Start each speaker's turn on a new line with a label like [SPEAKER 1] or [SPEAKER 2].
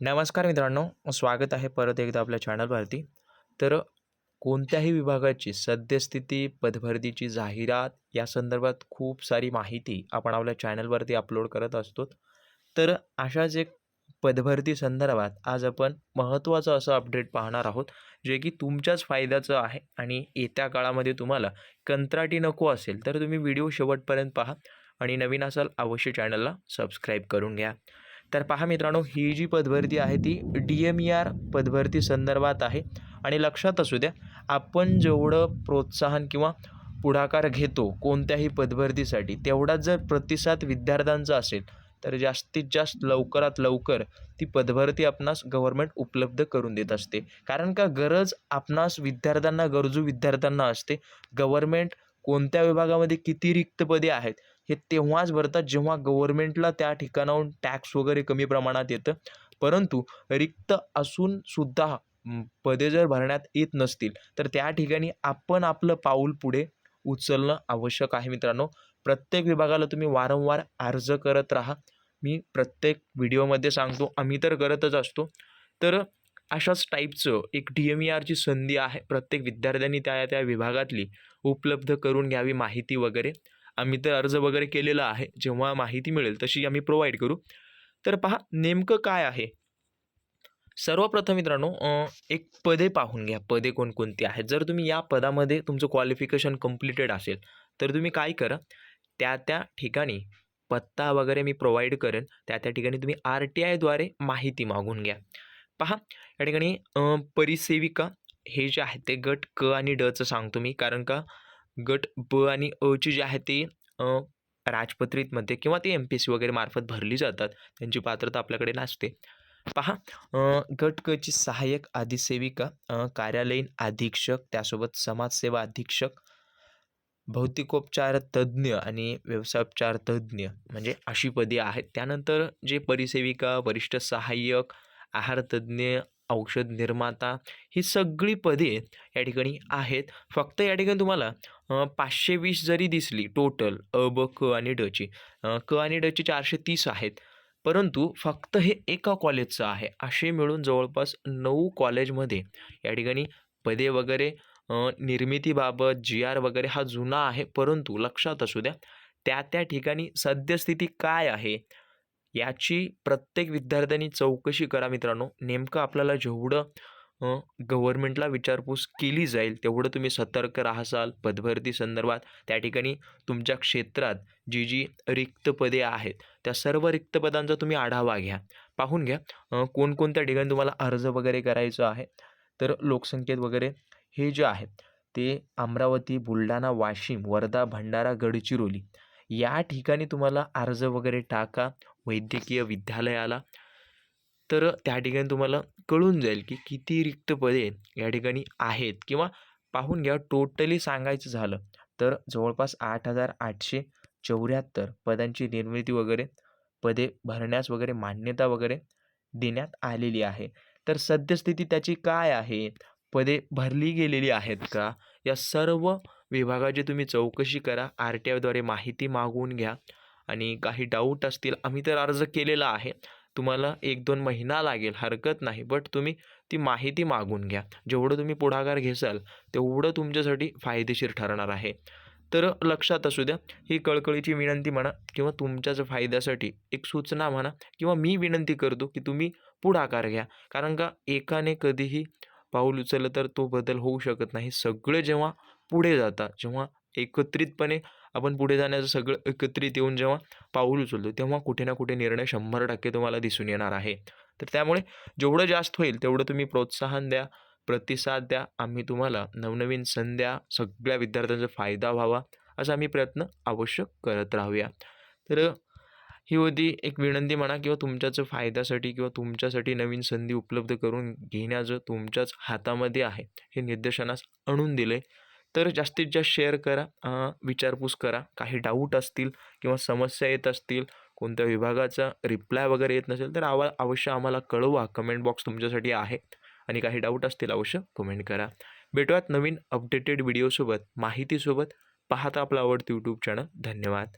[SPEAKER 1] नमस्कार मित्रांनो स्वागत आहे परत एकदा आपल्या चॅनलवरती तर कोणत्याही विभागाची सद्यस्थिती पदभरतीची जाहिरात या संदर्भात खूप सारी माहिती आपण आपल्या चॅनलवरती अपलोड करत असतो. तर अशाच एक पदभरती संदर्भात आज आपण महत्त्वाचं असं अपडेट पाहणार आहोत जे की तुमच्याच फायद्याचं आहे आणि येत्या काळामध्ये तुम्हाला कंत्राटी नको असेल तर तुम्ही व्हिडिओ शेवटपर्यंत पहा आणि नवीन असाल अवश्य चॅनलला सबस्क्राईब करून घ्या. तर पहा मित्रांनो ही जी पदभरती आहे ती डी एम ई आर पदभरती संदर्भात आहे. आणि लक्षात असू द्या आपण जेवढं प्रोत्साहन किंवा पुढाकार घेतो कोणत्याही पदभरतीसाठी तेवढाच जर प्रतिसाद विद्यार्थ्यांचा असेल तर जास्तीत जास्त लवकरात लवकर ती पदभरती आपणास गव्हर्मेंट उपलब्ध करून देत असते. कारण का गरज आपणास विद्यार्थ्यांना गरजू विद्यार्थ्यांना असते. गव्हर्मेंट कोणत्या विभागामध्ये किती रिक्त पदे आहेत हे तेव्हाच भरतात जेव्हा गव्हर्नमेंटला त्या ठिकाणाहून टॅक्स वगैरे कमी प्रमाणात येतं. परंतु रिक्त असून सुद्धा पदे जर भरण्यात येत नसतील तर त्या ठिकाणी आपण आपलं पाऊल पुढे उचलणं आवश्यक आहे मित्रांनो. प्रत्येक विभागाला तुम्ही वारंवार अर्ज करत राहा. मी प्रत्येक व्हिडिओमध्ये सांगतो आम्ही तर करतच असतो. तर अशाच टाईपचं एक डी एम ई आरची संधी आहे प्रत्येक विद्यार्थ्यांनी त्या त्या विभागातली उपलब्ध करून घ्यावी माहिती वगैरे. आम्ही तर अर्ज वगैरे केलेला आहे. जेव्हा माहिती मिळेल तशी आम्ही प्रोव्हाइड करू. तर पहा नेमकं काय आहे? सर्वप्रथम मित्रांनो एक पदे पाहून घ्या. पदे कोणकोणती आहेत? जर तुम्ही या पदामध्ये तुमचं क्वालिफिकेशन कम्प्लिटेड असेल तर तुम्ही काय करा? त्या त्या ठिकाणी पत्ता वगैरे मी प्रोव्हाइड करेन. त्या त्या ठिकाणी तुम्ही आर टी आयद्वारे माहिती मागून घ्या. पहा या ठिकाणी परिसेविका हे जे आहे ते गट क आणि डचं सांगतो मी. कारण का? गट ब आणि अची जी आहे ती राजपत्रितमध्ये किंवा ती एम पी एस सी वगैरे मार्फत भरली जातात. त्यांची पात्रता आपल्याकडे नसते. पहा गट क ची सहाय्यक अधिसेविका कार्यालयीन अधीक्षक त्यासोबत समाजसेवा अधीक्षक भौतिकोपचार तज्ज्ञ आणि व्यवसायोपचार तज्ज्ञ म्हणजे अशी पदे आहेत. त्यानंतर जे परिसेविका वरिष्ठ सहाय्यक आहारतज्ञ औषध निर्माता ही सगळी पदे या ठिकाणी आहेत. फक्त या ठिकाणी तुम्हाला पाचशे वीस जरी दिसली टोटल अ ब क आणि डची क आणि डची चारशे तीस आहेत. परंतु फक्त हे एका कॉलेजचं आहे. असे मिळून जवळपास नऊ कॉलेजमध्ये या ठिकाणी पदे वगैरे निर्मितीबाबत जी आर वगैरे हा जुना आहे. परंतु लक्षात असू द्या त्या त्या ठिकाणी सद्यस्थिती काय आहे? याची प्रत्येक विद्यार्थ्यांनी चौकशी करा मित्रांनो. नेमकं आपल्याला जेवढं गव्हर्मेंटला गव्हर्नमेंटला विचारपूस केली जाईल तेवढं तुम्ही सतर्क राहसाल. पदभरती संदर्भात त्या ठिकाणी तुमच्या क्षेत्रात जी जी रिक्त पदे आहेत त्या सर्व रिक्त पदांचा तुम्ही आढावा घ्या. पाहून घ्या कोणकोणत्या ठिकाणी तुम्हाला अर्ज वगैरे करायचं आहे. तर लोकसंख्येत वगैरे हे जे आहेत ते अमरावती बुलढाणा वाशिम वर्धा भंडारा गडचिरोली या ठिकाणी तुम्हाला अर्ज वगैरे टाका. वैद्यकीय विद्यालयाला. तर त्या ठिकाणी तुम्हाला कळून जाईल की किती रिक्त पदे या ठिकाणी आहेत किंवा पाहून घ्या टोटली सांगायचं झालं तर जवळपास आठ हजार आठशे चौऱ्याहत्तर पदांची निर्मिती वगैरे पदे भरण्यास वगैरे मान्यता वगैरे देण्यात आलेली आहे. तर सद्यस्थिती त्याची काय आहे? पदे भरली गेलेली आहेत का? या सर्व विभागाची तुम्ही चौकशी करा. आर टी आयद्वारे माहिती मागवून घ्या. आणि काही डाऊट असतील आम्ही तर अर्ज केलेला आहे. तुम्हाला एक दोन महिना लागेल हरकत नाही बट तुम्ही ती माहिती मागून घ्या. जेवढं तुम्ही पुढाकार घेसाल तेवढं तुमच्यासाठी फायदेशीर ठरणार आहे. तर लक्षात असू द्या ही कळकळीची विनंती म्हणा किंवा तुमच्याच फायद्यासाठी एक सूचना म्हणा किंवा मी विनंती करतो की तुम्ही पुढाकार घ्या. कारण का एकाने कधीही पाऊल उचललं तर तो बदल होऊ शकत नाही. सगळे जेव्हा पुढे जातात जेव्हा एकत्रितपणे आपण पुढे जाण्याचं सगळं एकत्रित येऊन जेव्हा पाऊल उचलतो तेव्हा कुठे ना कुठे निर्णय शंभर टक्के तुम्हाला दिसून येणार आहे. तर त्यामुळे जेवढं जास्त होईल तेवढं तुम्ही प्रोत्साहन द्या प्रतिसाद द्या आम्ही तुम्हाला नवनवीन संध्या सगळ्या विद्यार्थ्यांचा फायदा व्हावा असा आम्ही प्रयत्न आवश्यक करत राहूया. तर ही होती एक विनंती म्हणा किंवा तुमच्याच फायद्यासाठी किंवा तुमच्यासाठी नवीन संधी उपलब्ध करून घेण्याचं तुमच्याच हातामध्ये आहे. हे निर्देशनास आणून दिले तर जास्तीत जास्त शेअर करा विचारपूस करा. काही डाऊट असतील किंवा समस्या येत असतील कोणत्या विभागाचा रिप्लाय वगैरे येत नसेल तर आवा अवश्य आम्हाला कळवा. कमेंट बॉक्स तुमच्यासाठी आहे. आणि काही डाऊट असतील अवश्य कमेंट करा. भेटूयात नवीन अपडेटेड व्हिडिओसोबत माहितीसोबत. पाहता आपलं आवडतं यूट्यूब चॅनल धन्यवाद.